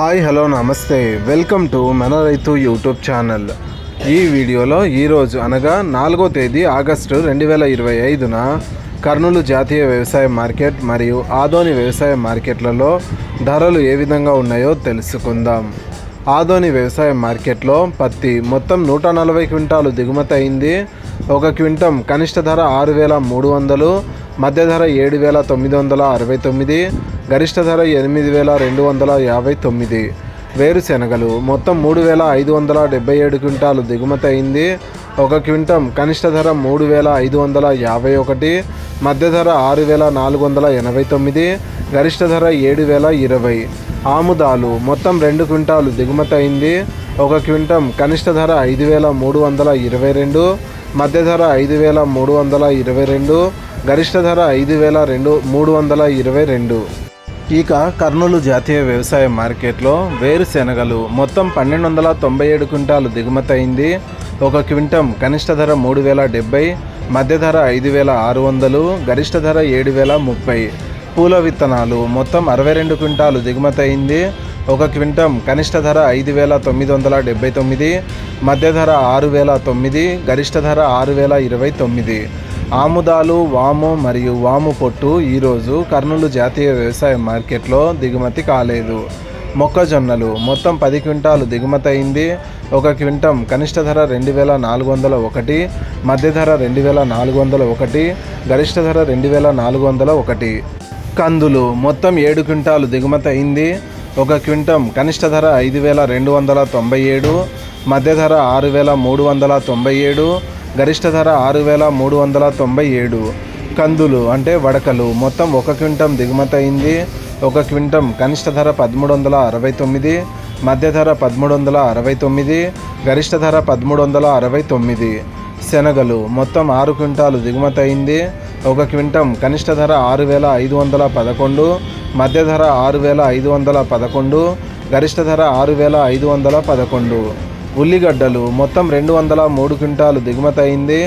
Hi hello నమస్తే. Welcome to మన రైతు యూట్యూబ్ ఛానల్. ఈ వీడియోలో ఈరోజు అనగా నాలుగో తేదీ ఆగస్టు రెండు వేల ఇరవై ఐదున కర్నూలు జాతీయ వ్యవసాయ మార్కెట్ మరియు ఆదోని వ్యవసాయ మార్కెట్లలో ధరలు ఏ విధంగా ఉన్నాయో తెలుసుకుందాం. ఆదోని వ్యవసాయ మార్కెట్లో పత్తి మొత్తం నూట నలభై క్వింటాలు దిగుమతి అయింది. ఒక క్వింటం కనిష్ట ధర ఆరు వేల మూడు వందలు మధ్య ధర ఏడు వేల తొమ్మిది వందల అరవై తొమ్మిది గరిష్ట ధర ఎనిమిది వేల రెండు వందల యాభై తొమ్మిది. వేరుశెనగలు మొత్తం మూడు వేల ఐదు వందల డెబ్బై ఏడు క్వింటాలు దిగుమతి అయింది. ఒక క్వింటం కనిష్ట ధర మూడు వేల ఐదు వందల యాభై ఒకటి మధ్య ధర ఆరు వేల నాలుగు వందల ఎనభై తొమ్మిది గరిష్ట ధర ఏడు వేల ఇరవై. ఆముదాలు మొత్తం రెండు క్వింటాలు దిగుమతి అయింది. ఒక క్వింటం కనిష్ట ధర ఐదు వేల మూడు వందల ఇరవై రెండు మధ్య ధర ఐదు వేల మూడు వందల ఇరవై రెండు గరిష్ట ధర ఐదు వేల రెండు మూడు వందల ఇరవై రెండు. ఇక కర్నూలు జాతీయ వ్యవసాయ మార్కెట్లో వేరుశెనగలు మొత్తం పన్నెండు వందల తొంభై ఏడు క్వింటాలు దిగుమతయింది. ఒక క్వింటం కనిష్ట ధర మూడు వేల డెబ్బై మధ్య ధర ఐదు వేల ఆరు వందలు గరిష్ట ధర ఏడు వేల ముప్పై. పూల విత్తనాలు మొత్తం అరవై రెండు క్వింటాలు దిగుమతి అయింది ఒక క్వింటం కనిష్ట ధర ఐదు వేల తొమ్మిది వందల డెబ్బై తొమ్మిది మధ్య ధర ఆరు వేల తొమ్మిది గరిష్ట ధర ఆరు వేల ఇరవై తొమ్మిది. ఆముదాలు వాము మరియు వాము పొట్టు ఈరోజు కర్నూలు జాతీయ వ్యవసాయ మార్కెట్లో దిగుమతి కాలేదు. మొక్కజొన్నలు మొత్తం పది క్వింటాలు దిగుమతి అయింది. ఒక క్వింటం కనిష్ట ధర రెండు వేల నాలుగు వందల ఒకటి మధ్య ధర రెండు వేల నాలుగు వందల ఒకటి గరిష్ట ధర రెండు వేల నాలుగు వందల ఒకటి. కందులు మొత్తం ఏడు క్వింటాలు దిగుమతి అయింది. ఒక క్వింటం కనిష్ట ధర ఐదు వేల రెండు వందల తొంభై ఏడు మధ్య ధర ఆరు వేల మూడు వందల తొంభై ఏడు గరిష్ట ధర ఆరు వేల మూడు వందల తొంభై ఏడు. కందులు అంటే వడకలు. మొత్తం ఒక క్వింటం దిగుమతి అయింది. ఒక క్వింటం కనిష్ట ధర పదమూడు వందల అరవై తొమ్మిది. మధ్య ధర పదమూడు వందల అరవై తొమ్మిది. గరిష్ట ధర పదమూడు వందల అరవై తొమ్మిది. శనగలు. మొత్తం ఆరు క్వింటాలు దిగుమతి అయింది. ఒక క్వింటం కనిష్ట ధర ఆరు వేల ఐదు వందల పదకొండు. మధ్య ధర ఆరు వేల ఐదు వందల పదకొండు. గరిష్ట ధర ఆరు వేల ఐదు వందల పదకొండు. ఉల్లిగడ్డలు మొత్తం రెండు వందల మూడు క్వింటాలు దిగుమతి అయింది.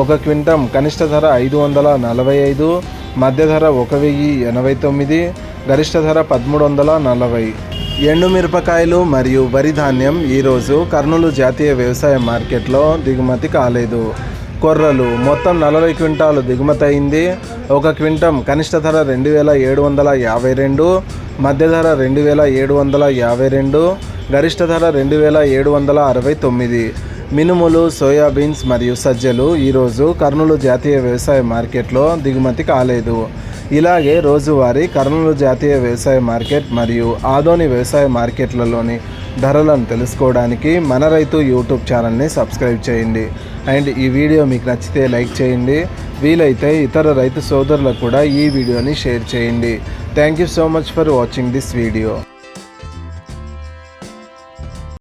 ఒక క్వింటం కనిష్ట ధర ఐదు వందల నలభై ఐదు మధ్య ధర ఒక వెయ్యి ఎనభై తొమ్మిది గరిష్ట ధర పదమూడు వందల నలభై. ఎండుమిరపకాయలు మరియు వరి ధాన్యం ఈరోజు కర్నూలు జాతీయ వ్యవసాయ మార్కెట్లో దిగుమతి కాలేదు. కొర్రలు మొత్తం నలభై క్వింటాలు దిగుమతి అయింది. ఒక క్వింటం కనిష్ట ధర రెండు వేల ఏడు వందల యాభై రెండు మధ్య ధర రెండు వేల ఏడు వందల యాభై రెండు గరిష్ట ధర రెండు వేల ఏడు వందల అరవై తొమ్మిది. మినుములు సోయాబీన్స్ మరియు సజ్జలు ఈరోజు కర్నూలు జాతీయ వ్యవసాయ మార్కెట్లో దిగుమతి కాలేదు ఇలాగే రోజువారీ కర్నూలు జాతీయ వ్యవసాయ మార్కెట్ మరియు ఆదోని వ్యవసాయ మార్కెట్లలోని ధరలను తెలుసుకోవడానికి మన రైతు యూట్యూబ్ ఛానల్ని సబ్స్క్రైబ్ చేయండి. అండ్ ఈ వీడియో మీకు నచ్చితే లైక్ చేయండి. వీలైతే ఇతర రైతు సోదరులకు కూడా ఈ వీడియోని షేర్ చేయండి. Thank you so much for watching this video.